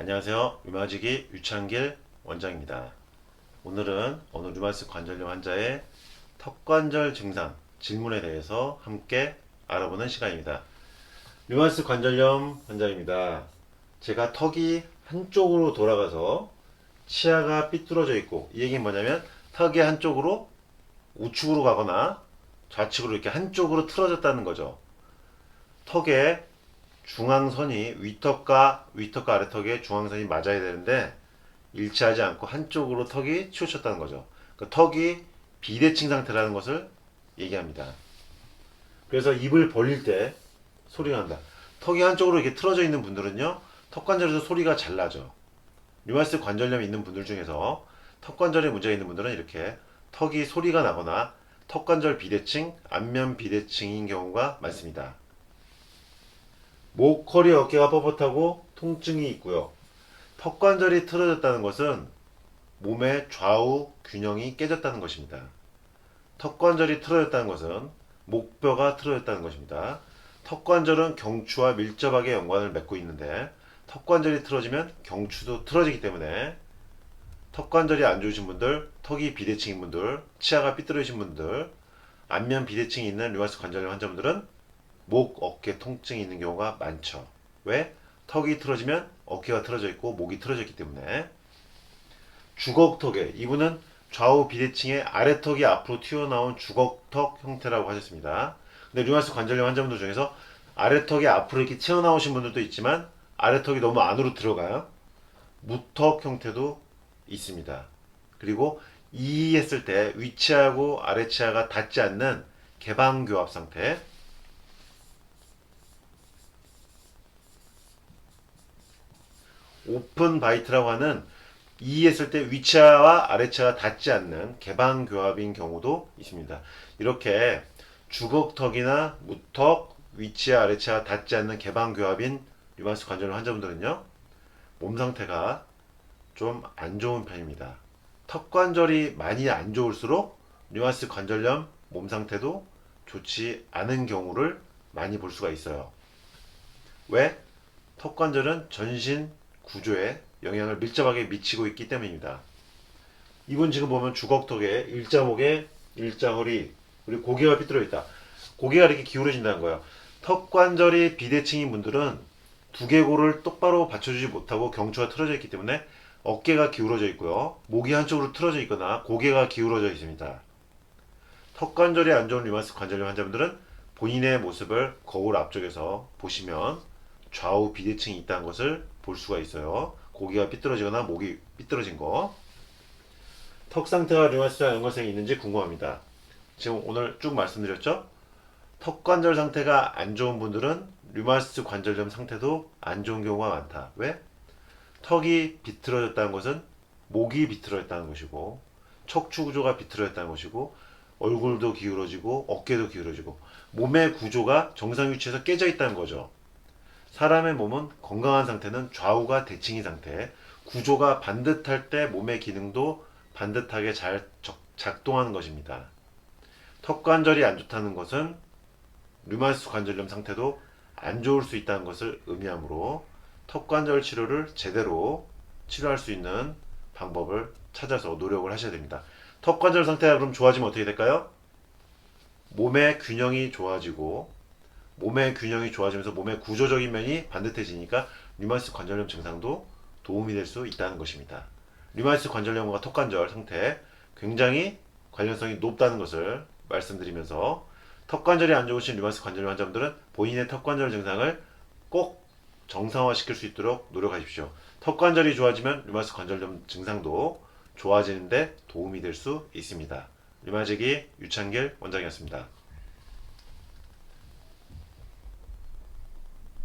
안녕하세요. 류마지기 유창길 원장입니다. 오늘은 오늘 류마스 관절염 환자의 턱관절 증상 질문에 대해서 함께 알아보는 시간입니다. 류마스 관절염 환자입니다. 제가 턱이 한쪽으로 돌아가서 치아가 삐뚤어져 있고 이 얘기는 뭐냐면 턱이 한쪽으로 우측으로 가거나 좌측으로 이렇게 한쪽으로 틀어졌다는 거죠. 턱에 중앙선이 위턱과 위턱과 아래턱의 중앙선이 맞아야 되는데 일치하지 않고 한쪽으로 턱이 치우쳤다는 거죠. 그 턱이 비대칭 상태라는 것을 얘기합니다. 그래서 입을 벌릴 때 소리가 난다. 턱이 한쪽으로 이렇게 틀어져 있는 분들은요, 턱 관절에서 소리가 잘 나죠. 류마스 관절염이 있는 분들 중에서 턱 관절에 문제가 있는 분들은 이렇게 턱이 소리가 나거나 턱 관절 비대칭, 안면 비대칭인 경우가 많습니다. 목, 허리, 어깨가 뻣뻣하고 통증이 있고요. 턱 관절이 틀어졌다는 것은 몸의 좌우 균형이 깨졌다는 것입니다. 턱 관절이 틀어졌다는 것은 목뼈가 틀어졌다는 것입니다. 턱 관절은 경추와 밀접하게 연관을 맺고 있는데 턱 관절이 틀어지면 경추도 틀어지기 때문에 턱 관절이 안 좋으신 분들, 턱이 비대칭인 분들, 치아가 삐뚤어진 분들, 안면 비대칭이 있는 류마스 관절염 환자분들은 목, 어깨 통증이 있는 경우가 많죠. 왜? 턱이 틀어지면 어깨가 틀어져 있고 목이 틀어져 있기 때문에 주걱턱에 이분은 좌우 비대칭의 아래턱이 앞으로 튀어나온 주걱턱 형태라고 하셨습니다. 근데 류마스 관절염 환자분들 중에서 아래턱이 앞으로 이렇게 튀어나오신 분들도 있지만 아래턱이 너무 안으로 들어가요. 무턱 형태도 있습니다. 그리고 이 했을 때 위치하고 아래치아가 닿지 않는 개방교합 상태 오픈 바이트라고 하는 이 했을 때 위치와 아래치아가 닿지 않는 개방 교합인 경우도 있습니다. 이렇게 주걱턱이나 무턱, 위치와 아래치아가 닿지 않는 개방 교합인 류마스 관절 환자분들은요. 몸 상태가 좀 안 좋은 편입니다. 턱 관절이 많이 안 좋을수록 류마스 관절염 몸 상태도 좋지 않은 경우를 많이 볼 수가 있어요. 왜? 턱 관절은 전신 구조에 영향을 밀접하게 미치고 있기 때문입니다. 이분 지금 보면 주걱턱에 일자목에 일자허리 그리고 고개가 삐뚤어 있다. 고개가 이렇게 기울어진다는 거예요. 턱 관절이 비대칭인 분들은 두개골을 똑바로 받쳐주지 못하고 경추가 틀어져 있기 때문에 어깨가 기울어져 있고요. 목이 한쪽으로 틀어져 있거나 고개가 기울어져 있습니다. 턱 관절이 안 좋은 류마스 관절염 환자분들은 본인의 모습을 거울 앞쪽에서 보시면 좌우 비대칭이 있다는 것을 볼 수가 있어요. 고개가 삐뚤어지거나 목이 삐뚤어진 거. 턱 상태가 류마티스와 연관성이 있는지 궁금합니다. 지금 오늘 쭉 말씀드렸죠? 턱 관절 상태가 안 좋은 분들은 류마티스 관절염 상태도 안 좋은 경우가 많다. 왜? 턱이 비틀어졌다는 것은 목이 비틀어졌다는 것이고 척추 구조가 비틀어졌다는 것이고 얼굴도 기울어지고 어깨도 기울어지고 몸의 구조가 정상 위치에서 깨져 있다는 거죠. 사람의 몸은 건강한 상태는 좌우가 대칭인 상태, 구조가 반듯할 때 몸의 기능도 반듯하게 잘 적- 작동하는 것입니다. 턱 관절이 안 좋다는 것은 류마티스 관절염 상태도 안 좋을 수 있다는 것을 의미하므로 턱 관절 치료를 제대로 치료할 수 있는 방법을 찾아서 노력을 하셔야 됩니다. 턱 관절 상태가 그럼 좋아지면 어떻게 될까요? 몸의 균형이 좋아지고 몸의 균형이 좋아지면서 몸의 구조적인 면이 반듯해지니까 류마티스 관절염 증상도 도움이 될 수 있다는 것입니다. 류마티스 관절염과 턱관절 상태 굉장히 관련성이 높다는 것을 말씀드리면서 턱관절이 안 좋으신 류마티스 관절염 환자분들은 본인의 턱관절 증상을 꼭 정상화시킬 수 있도록 노력하십시오. 턱관절이 좋아지면 류마티스 관절염 증상도 좋아지는데 도움이 될 수 있습니다. 류마지기 유창길 원장이었습니다.